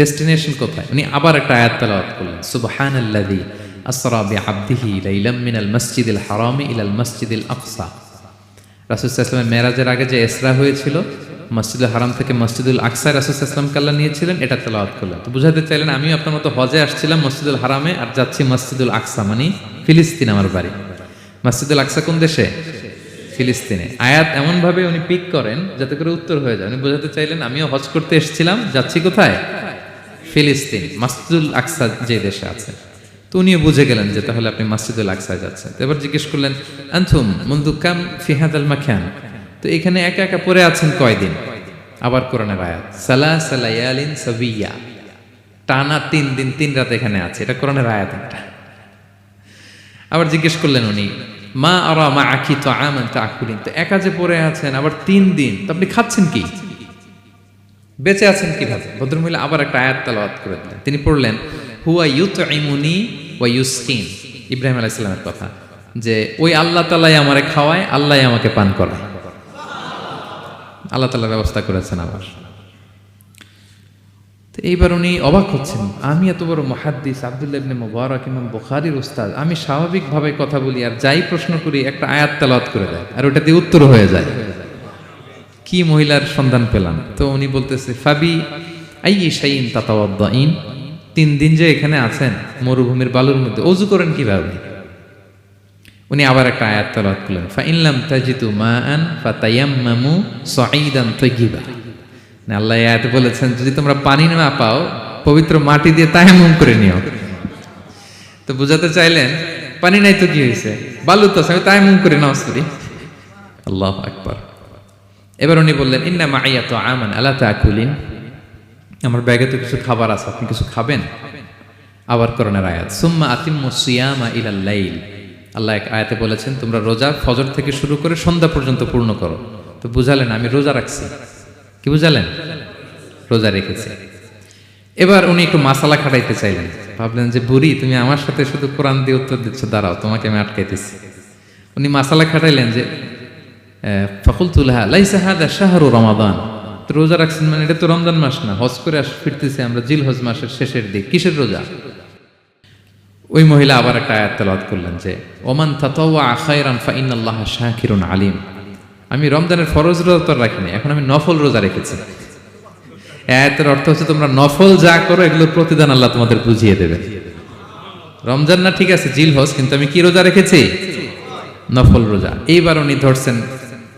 Destination কোথায়? উনি আবার একটা আয়াত তেলাওয়াত করলেন। সুবহানাল্লাযী আসরা বিআবদিহি লাইলাম মিনাল মাসজিদিল হারামি ইলাল মাসজিদিল আকসা। রাসূল সাল্লাল্লাহু মেরাজের আগে যে ইসরা হয়েছিল, মসজিদুল হারাম থেকে মসজিদুল আকসায় রাসূল সাল্লাল্লাহু কাল্লা নিয়েছিলেন, এটা তেলাওয়াত করলেন। তো বুঝাতে চাইলেন আমি আপনার মতো হজে আসছিলাম মসজিদুল হারামে আর যাচ্ছি মসজিদুল আকসা মানে ফিলিস্তিন আমার বাড়ি। মসজিদুল আকসা কোন দেশে? ফিলিস্তিনে। আয়াত এমনভাবে উনি পিক করেন যাতে করে উত্তর হয়ে যায়। উনি বোঝাতে চাইলেন, আমিও হজ করতে এসেছিলাম, যাচ্ছি কোথায়? ফিলিস্তিন, মাসজিদুল আকসা যে দেশে আছে। তো উনিও বুঝে গেলেন যে তাহলে আপনি মাসজিদুল আকসায় যাচ্ছেন। এবার জিজ্ঞেস করলেন আনথুম মন্দুকাম ফিহাদ আল মাখান তো এখানে একা একা পড়ে আছেন কয়দিন? আবার কোরআনের আয়াত সালা সালায়ালিন সাবিয়া। টানা তিন দিন, তিন রাত এখানে আছে, এটা কোরআনের আয়াত একটা। আবার জিজ্ঞেস করলেন উনি, মা আরা মা আখি তো আমান তা আকুলিন তো একা যে পড়ে আছেন, আবার তিন দিন, তো আপনি খাচ্ছেন কি? বেঁচে আছেন কীভাবে? ভদ্রমহিলা আবার একটা আয়াত তালাওয়াত করে দিলেন। তিনি পড়লেন, হুয়া ইউত ইমুনি ওয়া ইউ ইউসকিন। ইব্রাহিম আলাইসাল্লামের কথা, যে, ওই আল্লাহ তালাই আমারে খাওয়ায়, আল্লাহ আমাকে পান করায়। আল্লাহ তালা ব্যবস্থা করেছেন আবার। তো এইবার উনি অবাক হচ্ছেন, আমি এত বড় মহাদ্দিস আবদুল্লাহ ইবনে মুবারক ইমাম বুখারীর উস্তাদ, আমি স্বাভাবিকভাবে কথা বলি আর যাই প্রশ্ন করি একটা আয়াত তেলাওয়াত করে দেয়, আর ওটা দিয়ে উত্তর হয়ে যায়। কি মহিলার সন্ধান পেলাম? তো উনি বলতেছে, ফাবি আই শাইন তাতাওয়াদ্দাইন তিন দিন যে এখানে আছেন, মরুভূমির বালুর মধ্যে, অজু করেন কীভাবে? উনি আবার একটা আয়াত করলেন ফাইনলাম তাজিতু মা মাআন ফাতায়াম্মামু সাঈদান তাইয়িবা। না আল্লাহ এই আয়াতে বলেছেন, যদি তোমরা পানি না পাও, পবিত্র মাটি দিয়ে তায়াম্মুম করে নিও। তো বুঝাতে চাইলেন, পানি নাই তো কি হয়েছে বালু তো আমি তায়াম্মুম করে নাও করি আল্লাহ আকবার। এবার উনি বললেন, ইন্না মাইয়া তো আমান আল্লাহ তাকুলিন? আমার ব্যাগে তো কিছু খাবার আছে, আপনি কিছু খাবেন? আবার করোনার আয়াত, সুম্মা আতিম্মু সিয়ামা ইলাল লাইল। আল্লাহ এক আয়াতে বলেছেন, তোমরা রোজা ফজর থেকে শুরু করে সন্ধ্যা পর্যন্ত পূর্ণ করো। তো বুঝালেন, আমি রোজা রাখছি। কি বুঝালেন? রোজা রেখেছি। এবার উনি একটু মাসালা খাটাইতে চাইলেন। ভাবলেন যে, বুড়ি, তুমি আমার সাথে শুধু কোরআন দিয়ে উত্তর দিচ্ছ, দাঁড়াও, তোমাকে আমি আটকাইতেছি। উনি মাসালা খাটাইলেন যে ফকুলতুল্লাহা লাইসা হাদা শাহরু রমাদান। রোজা রাখছেন মানে এটা তো রমজান মাস না, হজ করে আস, ফিরতেছি আমরা জিল হজ মাসের শেষের দিক। কিসের রোজা? ওই মহিলা আবার একটা আয়াত তেলাওয়াত করলেন যে, ওমান তাতাওয়া খায়রান ফা ইন্নাল্লাহ শাকিরুন আলিম। আমি রমজানের ফরজ রোজা তো রাখিনি, এখন আমি নফল রোজা রেখেছি। আয়াতের অর্থ হচ্ছে তোমরা নফল যা করো, এগুলোর প্রতিদান আল্লাহ তোমাদের বুঝিয়ে দেবে। রমজান না ঠিক আছে জিল হজ কিন্তু আমি কি রোজা রেখেছি? নফল রোজা। এইবার উনি ধরছেন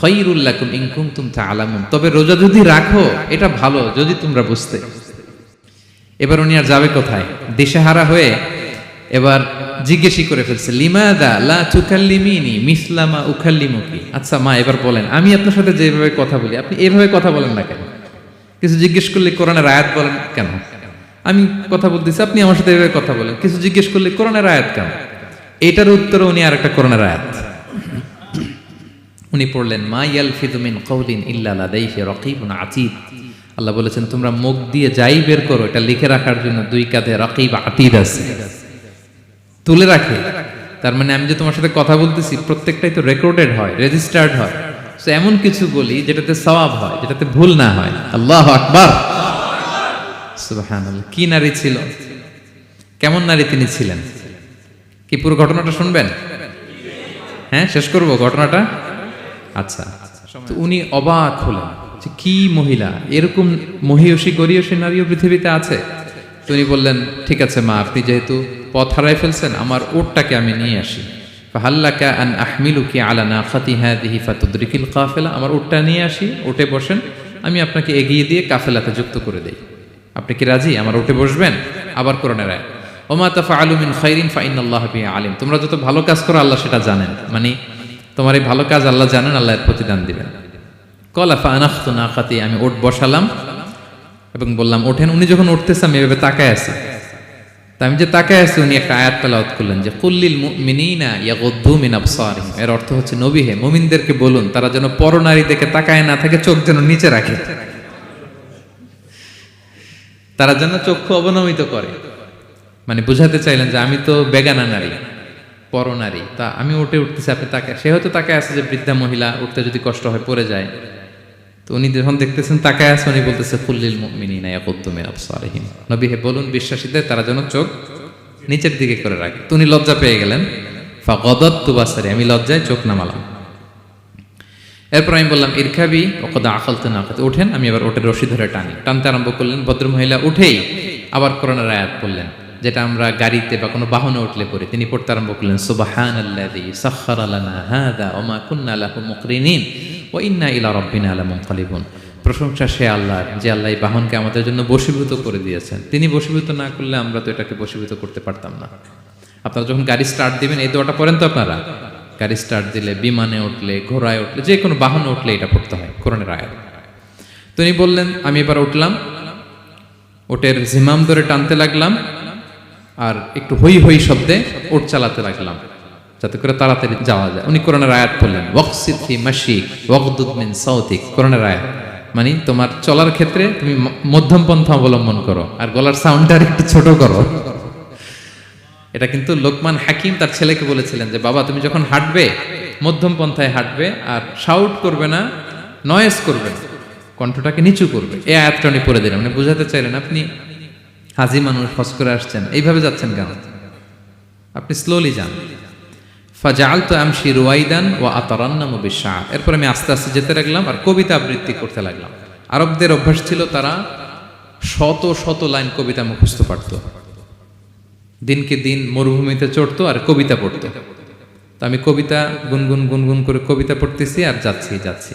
খাইরুল লাকুম ইন কুনতুম তাআলামুন। তবে রোজা যদি রাখো, এটা ভালো, যদি তোমরা বুঝতে। এবার উনি আর যাবে কোথায়? দিশেহারা হয়ে এবার জিজ্ঞেসই করে ফেলছে, লিমাদা লা তুকাল্লিমিনি মিসলামা উখাল্লিমুকি আচ্ছা মা, এবার বলেন, আমি আপনার সাথে যেভাবে কথা বলি, আপনি এভাবে কথা বলেন না কেন? কিছু জিজ্ঞেস করলে কোরআনের আয়াত বলেন কেন? আমি কথা বলতেছি, আপনি আমার সাথে এভাবে কথা বলেন, কিছু জিজ্ঞেস করলে কোরআনের আয়াত কেন? এটার উত্তরে উনি আর একটা কোরআনের আয়াত। উনি পড়লেন, মা ইয়ালফিদু মিন কওলিন ইল্লা লাদাইহি রাকিবুন আতীদ। আল্লাহ বলেছেন, তোমরা মুখ দিয়ে যাই বের করো, এটা লিখে রাখার জন্য দুই কাঁধে রাকিব আতীদ আছে। তুলে রাখে। তার মানে আমি যে তোমার সাথে কথা বলতেছি, প্রত্যেকটাই তো রেকর্ডেড হয়, রেজিস্টার্ড হয়। তো এমন কিছু বলি যেটাতে সওয়াব হয়, যেটাতে ভুল না হয়। আল্লাহ আকবার। কি নারী ছিল? কেমন নারী তিনি ছিলেন? কি পুরো ঘটনাটা শুনবেন? হ্যাঁ শেষ করব ঘটনাটা? আচ্ছা তো উনি অবাক হলেন যে কি মহিলা? এরকম মহিয়সী গরিয়সী নারীও পৃথিবীতে আছে? তো উনি বললেন, ঠিক আছে মা, আপনি যেহেতু পথ হারাই ফেলছেন, আমার ওটটাকে আমি নিয়ে আসি। ফাহাল্লাকা আন আহমিলুকি আলা নাখাতি হাদিহি ফাতুদরিকিল কাফেলা। আমার ওটটা নিয়ে আসি, ওটে বসেন, আমি আপনাকে এগিয়ে দিয়ে কাফেলাতে যুক্ত করে দেই। আপনি কি রাজি? আমার ওটে বসবেন? আবার কোরআনের আয় ওমা তাফা আলুমিন খাইরিন ফাইন আল্লাহ আলিম। তোমরা যত ভালো কাজ করো, আল্লাহ সেটা জানেন। মানে তোমার এই ভালো কাজ আল্লাহ জানেন, আল্লাহ এর প্রতিদান দিবেন। কলা ফানাখত নাকাতি, আমি ওট বসালাম এবং বললাম, ওঠেন। উনি যখন উঠতেছে, আমি এভাবে তাকায় আছি। তা আমি যে তাকায় আছি, উনি একটা আয়াত তালাওয়াত করলেন যে কুল্লিল মুমিনিনা ইয়াগুদ্দু মিন আবসারিহিম। এর অর্থ হচ্ছে, নবী হে, মুমিনদেরকে বলুন, তারা যেন পরনারী দেখে তাকায় না থাকে, চোখ যেন নিচে রাখে। তারা যেন চক্ষু অবনমিত করে। মানে বুঝাতে চাইলেন যে, আমি তো বেগানা নারী। পরনারী। তা আমি উঠে উঠতেছি, আপনি তাকে সে হয়তো তাকে আছে যে বৃদ্ধা মহিলা, উঠতে যদি কষ্ট হয় পড়ে যায়। তো উনি যখন দেখতেছেন তাকায় আছে, উনি বলতেছে, ফুল্লিল মিনা ইয়াকুদ্দুমিন আবসারিহিম। নবী হে বলুন, বিশ্বাসীদের, তারা যেন চোখ নিচের দিকে করে রাখে। তো উনি লজ্জা পেয়ে গেলেন। ফাগদাত্তু বাসারি, আমি লজ্জায় চোখ নামালাম। এরপর আমি বললাম ইরখাবি ওকদা আকলতে না। আকালতে ওঠেন আমি আবার ওটের রশি ধরে টানি। টানতে আরম্ভ করলেন, ভদ্রমহিলা উঠেই আবার করোনার আয়াত পড়লেন। যেটা আমরা গাড়িতে বা কোনো বাহনে উঠলে পড়ি, তিনি পড়তে আরম্ভ করলেন সুবাহান আল্লাযী সাখখারা লানা হাদা ওয়া মা কুন্না লাহু মুকরিনিন ওয়া ইন্না ইলা লামুনকালিবুন। প্রশংসা সে আল্লাহ যে আল্লাহ এই বাহনকে আমাদের জন্য বশীভূত করে দিয়েছেন। তিনি বশীভূত না করলে আমরা তো এটাকে বশীভূত করতে পারতাম না। আপনারা যখন গাড়ি স্টার্ট দিবেন, এই দোয়াটা পড়েন তো আপনারা? গাড়ি স্টার্ট দিলে, বিমানে উঠলে, ঘোড়ায় উঠলে, যে কোনো বাহনে উঠলে এটা পড়তে হয়, কোরআনের আয়াত। তিনি বললেন, আমি এবার উঠলাম ওটের জিমাম ধরে টানতে লাগলাম আর একটু হই হই শব্দে ওট চালাতে লাগলাম, যাতে করে তাড়াতাড়ি যাওয়া যায়। উনি কোরআনের আয়াত বললেন ওয়াকসিদ ফি মাশিক ওয়াকদুদ মিন সাউতিক কোরআনের আয়াত। মানে তোমার চলার ক্ষেত্রে তুমি মধ্যম পন্থা অবলম্বন করো, আর গলার সাউন্ডটা একটু ছোট করো। এটা কিন্তু লোকমান হাকিম তার ছেলেকে বলেছিলেন যে, বাবা, তুমি যখন হাঁটবে, মধ্যম পন্থায় হাঁটবে, আর শাউট করবে না নয়েস করবে কণ্ঠটাকে নিচু করবে। এই আয়াতটা উনি পড়ে দিলেন। মানে বুঝাতে চাইলেন আপনি হাজি মানুষ হজ করে আসছেন। এইভাবে যাচ্ছেন কেন? আপনি স্লোলি যান। ফাজাল তো আমশি রুয়াইদান ও আতরান্নাম বিশ্বাহ এরপর আমি আস্তে আস্তে যেতে লাগলাম আর কবিতা আবৃত্তি করতে লাগলাম। আরবদের অভ্যাস ছিল তারা শত শত লাইন কবিতা মুখস্থ পারত। দিনকে দিন মরুভূমিতে চড়তো আর কবিতা পড়তো। তো আমি কবিতা গুনগুন গুনগুন করে কবিতা পড়তেছি আর যাচ্ছি যাচ্ছি।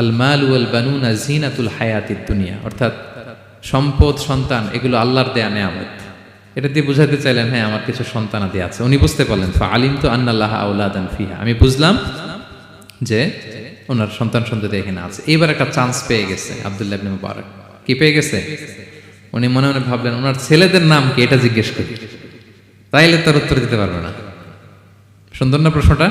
আল মাল ওয়াল বানুনা জিনাতুল হায়াতিদ দুনিয়া। অর্থাৎ সম্পদ, সন্তান, এগুলো আল্লাহর দেয়া নেয়ামত। এটা দিয়ে বুঝাতে চাইলেন হ্যাঁ আমার কিছু সন্তানাদি আছে। উনি বুঝতে পারলেন ফা আলিম তো আন্নাল্লাহ আউলাদান ফিহা। আমি বুঝলাম যে ওনার সন্তান সন্ততি এখানে আছে। এইবার একটা চান্স পেয়ে গেছে, আবদুল্লাহ ইবনে মুবারক। কি পেয়ে গেছে? উনি মনে মনে ভাবলেন, ওনার ছেলেদের নাম কি? এটা জিজ্ঞেস করি। তাইলে তার উত্তর দিতে পারবে না। সুন্দর না প্রশ্নটা?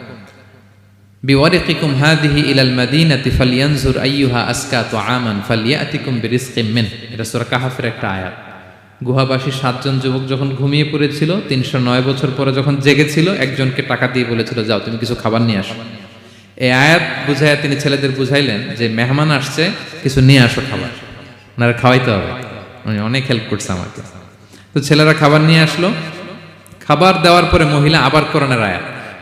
বিওয়ারিকিকুম হাদিহি ইলাল মাদিনাতি ফালিয়ানজুর আইয়ুহা আসকা তুআমান ফালিয়াতিকুম বিরিজকিম মিন এটা সূরা কাহাফের একটা আয়াত। গুহাবাসী সাতজন যুবক যখন ঘুমিয়ে পড়েছিল, তিনশো নয় বছর পরে যখন জেগেছিল, একজনকে টাকা দিয়ে বলেছিল, যাও, তুমি কিছু খাবার নিয়ে আসো। এই আয়াত বুঝাইয়া তিনি ছেলেদের বুঝাইলেন যে, মেহমান আসছে, কিছু নিয়ে আসো খাবার। ওনারা খাওয়াইতে হবে। উনি অনেক হেল্প করছে আমাকে। তো ছেলেরা খাবার নিয়ে আসলো। খাবার দেওয়ার পরে মহিলা আবার কোরআনের আয়াত।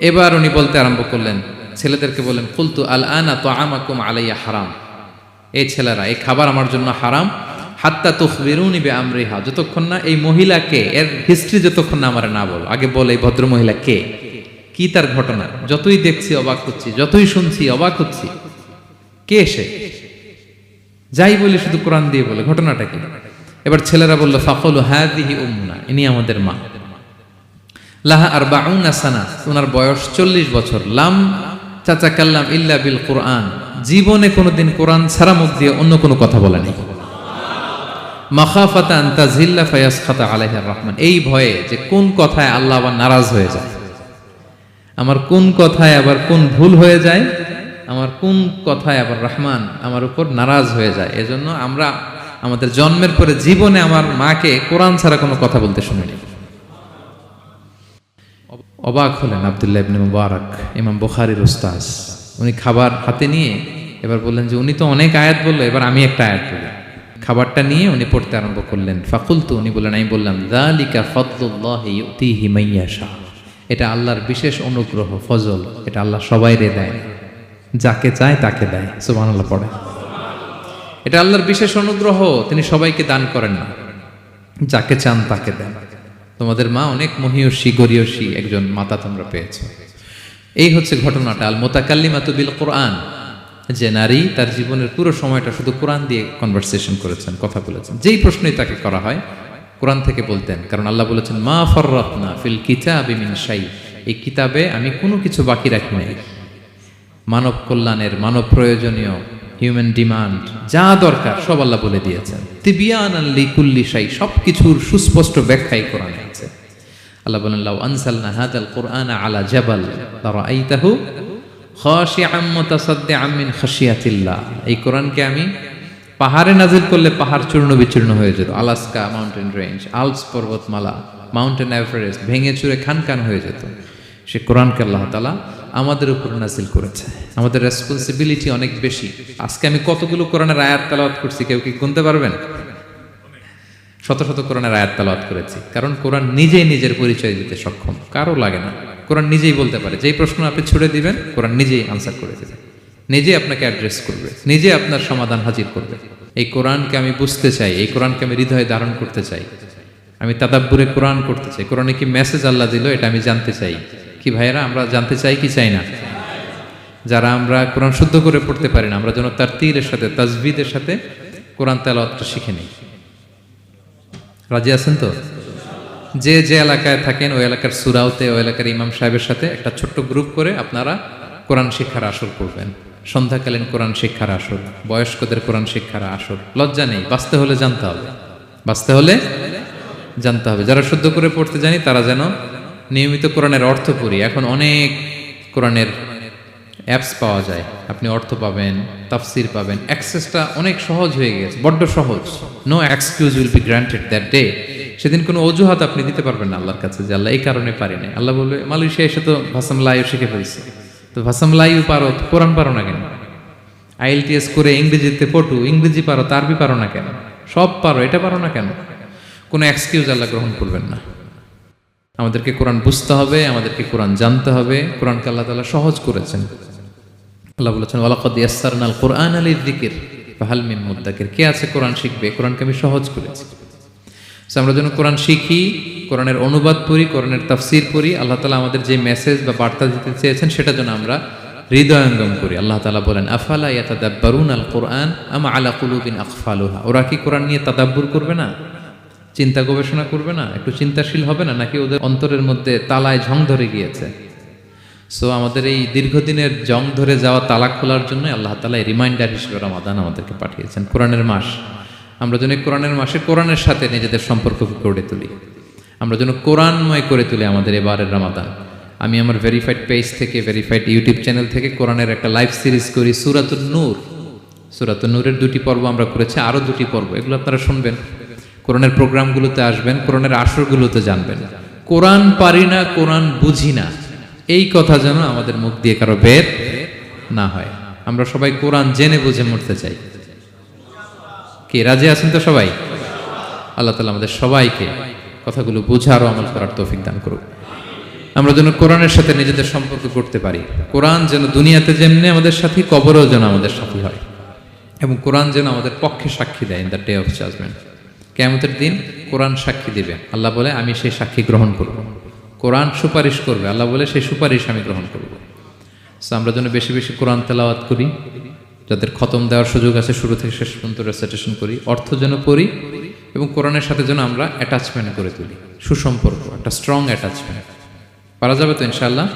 এবার উনি বলতে আরম্ভ করলেন, ছেলেদেরকে বললেন, কুলতু আল আনা তো আমাকুম আলাইয়া হারাম। এই ছেলেরা, এই খাবার আমার জন্য হারাম। হাত্তা তুখবিরুনি বে আমরিহা যতক্ষণ না এই মহিলাকে, এর হিস্ট্রি যতক্ষণ না আমার না বল, আগে বল এই ভদ্র মহিলা কে? কি তার ঘটনা? যতই দেখছি অবাক হচ্ছি, যতই শুনছি অবাক হচ্ছি। কে সে? যাই বলি শুধু কোরআন দিয়ে বলে, ঘটনাটা কি? এবার ছেলেরা বলল, ফাকল হাদিহি উম্মুনা ইনি আমাদের মা। লাহা আর বাউনা সানা ওনার বয়স চল্লিশ বছর। লাম চাচা কাল্লাম ইল্লা বিল কোরআন, জীবনে কোনোদিন কোরআন ছাড়া মুখ দিয়ে অন্য কোনো কথা বলেনি। মাখাফাতা আন্তাজিল্লা ফায়াস খাতা আলাইহার রহমান, এই ভয়ে যে কোন কথায় আল্লাহ আবার নারাজ হয়ে যায়? আমার কোন কথায় আবার কোন ভুল হয়ে যায়? আমার কোন কথায় আবার রহমান আমার উপর নারাজ হয়ে যায়? এজন্য আমরা আমাদের জন্মের পরে জীবনে আমার মাকে কোরআন ছাড়া কোনো কথা বলতে শুনিনি। অবাক হলেন আবদুল্লাহ ইবনে মুবারক, ইমাম বুখারীর উস্তাজ উনি খাবার হাতে নিয়ে এবার বললেন যে, উনি তো অনেক আয়াত বলল, এবার আমি একটা আয়াত বলি খাবারটা নিয়ে উনি পড়তে আরম্ভ করলেন। ফাকুল তো উনি বললেন, আমি বললাম দালিকা মাইয়াশা এটা আল্লাহর বিশেষ অনুগ্রহ, ফজল, এটা আল্লাহ সবাইরে দেয়। যাকে চায় তাকে দেয়। সুবহানাল্লাহ, পড়ে। এটা আল্লাহর বিশেষ অনুগ্রহ, তিনি সবাইকে দান করেন না। যাকে চান তাকে দেন। তোমাদের মা অনেক মহিয়সী, গরিয়সী একজন মাতা তোমরা পেয়েছ। এই হচ্ছে ঘটনাটা আল মোতাকাল্লিমাতু বিল কোরআন যে নারী তার জীবনের পুরো সময়টা শুধু কোরআন দিয়ে কনভারসেশন করেছেন, কথা বলেছেন। যেই প্রশ্নই তাকে করা হয়, কোরআন থেকে বলতেন, কারণ আল্লাহ বলেছেন, মা ফররত্না ফিল কিতাবি মিন শাই। এই কিতাবে আমি কোনো কিছু বাকি রাখি নাই। মানব কল্যাণের, মানব প্রয়োজনীয় হিউম্যান ডিমান্ড যা দরকার, সব আল্লাহ বলে দিয়েছেন। তিবিয়ান আল্লি কুল্লি শাই সব কিছুর সুস্পষ্ট ব্যাখ্যাই কোরআনে। আল্লাহ বলেন, লাউ আনসালনা হাদাল কোরআন আলা জাবাল লারাআইতাহু খাশিআম মুতাসাদ্দিআম মিন খাশিয়াতিল্লাহ। এই কোরআনকে আমি পাহাড়ে নাজিল করলে পাহাড় চূর্ণ বিচূর্ণ হয়ে যেত, আলাস্কা মাউন্টেন রেঞ্জ আলপস পর্বতমালা, মাউন্টেন এভারেস্ট ভেঙে চুরে খান খান হয়ে যেত। সে কোরআনকে আল্লাহ তালা আমাদের উপর নাজিল করেছে। আমাদের রেসপন্সিবিলিটি অনেক বেশি। আজকে আমি কতগুলো কোরআনের আয়াত তালাওয়াত করছি, কেউ কি গুনতে পারবেন? শত শত কোরআনের আয়াত তালাওয়াত করেছি। কারণ কোরআন নিজেই নিজের পরিচয় দিতে সক্ষম। কারও লাগে না। কোরআন নিজেই বলতে পারে। যেই প্রশ্ন আপনি ছুড়ে দিবেন, কোরআন নিজেই আনসার করে দেবে। নিজে আপনাকে অ্যাড্রেস করবে। নিজে আপনার সমাধান হাজির করবে। এই কোরআনকে আমি বুঝতে চাই। এই কোরআনকে আমি হৃদয়ে ধারণ করতে চাই। আমি তাদাব্বুরে কোরআন করতে চাই। কোরআনে কি মেসেজ আল্লাহ দিল, এটা আমি জানতে চাই। কি ভাইয়েরা, আমরা জানতে চাই কি চাই না? যারা আমরা কোরআন শুদ্ধ করে পড়তে পারি না, আমরা যেন তার তীরের সাথে, তাজবিদের সাথে কোরআন তেলাওয়াতটা শিখে নিই। রাজি আছেন তো? যে যে এলাকায় থাকেন, ওই এলাকার সুরাউতে ওই এলাকার ইমাম সাহেবের সাথে একটা ছোট্ট গ্রুপ করে আপনারা কোরআন শিক্ষার আসর করবেন। সন্ধ্যাকালীন কোরআন শিক্ষার আসর, বয়স্কদের কোরআন শিক্ষার আসর। লজ্জা নেই, বাঁচতে হলে জানতে হবে। বাঁচতে হলে জানতে হবে। যারা শুদ্ধ করে পড়তে জানি, তারা যেন নিয়মিত কোরআনের অর্থ পড়ি। এখন অনেক কোরআনের অ্যাপস পাওয়া যায়। আপনি অর্থ পাবেন, তাফসির পাবেন। অ্যাক্সেসটা অনেক সহজ হয়ে গেছে বড্ড সহজ। No excuse will be granted that day সেদিন কোনো অজুহাত আপনি দিতে পারবেন না আল্লাহর কাছে যে আল্লাহ এই কারণে পারি না আল্লাহ বলবে, মালয়েশিয়া এসে তো ভাসাম লাইও শিখে ফেলছে। তো ভাসাম লাইও পারো, কোরআন পারো না কেন? আইএলটিএস করে ইংরেজিতে পটু ইংরেজি পারো তো আরবি পারো না কেন? সব পারো, এটা পারো না কেন? কোনো এক্সকিউজ আল্লাহ গ্রহণ করবেন না। আমাদেরকে কোরআন বুঝতে হবে, আমাদেরকে কোরআন জানতে হবে। কোরআনকে আল্লাহ তাআলা সহজ করেছেন। আল্লাহ বলেছেন, ওয়ালাকাদ ইয়াসসারনাল কোরআন আলির দিকির ফাহাল মিন মুদ্দাকির কে আছে কোরআন শিখবে? কোরআনকে আমি সহজ করেছি। আমরা যেন কোরআন শিখি, কোরআনের অনুবাদ পড়ি, কোরআনের তাফসির পড়ি, আল্লাহ তালা আমাদের যে মেসেজ বা বার্তা দিতে চেয়েছেন, সেটা যেন আমরা হৃদয়ঙ্গম করি। আল্লাহ তালা বলেন, আফালা ইয়াতাদাব্বারুন আল কোরআন আমা আলা কুলুবিন আকফালুহা? ওরা কি কোরআন নিয়ে তাদাব্বুর করবে না? চিন্তা গবেষণা করবে না? একটু চিন্তাশীল হবে না? নাকি ওদের অন্তরের মধ্যে তালায় ঝং ধরে গিয়েছে? সো আমাদের এই দীর্ঘদিনের জং ধরে যাওয়া তালা খোলার জন্য আল্লাহ তালা রিমাইন্ডার হিসেবে রমাদান আমাদেরকে পাঠিয়েছেন কোরআনের মাস। আমরা যেন কোরআনের মাসে কোরআনের সাথে নিজেদের সম্পর্ক গড়ে তুলি। আমরা যেন কোরআনময় করে তুলি আমাদের এবারের রমাদান। আমি আমার ভেরিফাইড পেজ থেকে ভেরিফাইড ইউটিউব চ্যানেল থেকে কোরআনের একটা লাইভ সিরিজ করি সুরাতুল নূর। সুরাতুল নূরের দুটি পর্ব আমরা করেছি, আরও দুটি পর্ব। এগুলো আপনারা শুনবেন। কোরআনের প্রোগ্রামগুলোতে আসবেন, কোরআনের আসরগুলোতে জানবেন। কোরআন পারি না, কোরআন বুঝি না। এই কথা যেন আমাদের মুখ দিয়ে কারও বের না হয়। আমরা সবাই কোরআন জেনে বুঝে মরতে চাই। কে, রাজি আছেন তো সবাই? আল্লাহ তালা আমাদের সবাইকে কথাগুলো বোঝার আমল করার তৌফিক দান করুক। আমরা যেন কোরআনের সাথে নিজেদের সম্পর্ক করতে পারি। কোরআন যেন দুনিয়াতে যেমনি আমাদের সাথী, কবরেও যেন আমাদের সাথী হয়। এবং কোরআন যেন আমাদের পক্ষে সাক্ষী দেয় in the day of judgement কেমতের দিন কোরআন সাক্ষী দিবে আল্লাহ বলে, আমি সেই সাক্ষী গ্রহণ করব। কোরআন সুপারিশ করবে, আল্লাহ বলে সেই সুপারিশ আমি গ্রহণ করব। সো আমরা যেন বেশি বেশি কোরআন তেলাওয়াত করি, যাদের খতম দেওয়ার সুযোগ আছে শুরু থেকে শেষ পর্যন্ত রেসাইটেশন করি, অর্থ যেন পড়ি, এবং কোরআনের সাথে যেন আমরা অ্যাটাচমেন্ট করে তুলি, সুসম্পর্ক, একটা স্ট্রং অ্যাটাচমেন্ট পারা যাবে তো ইনশাআল্লাহ?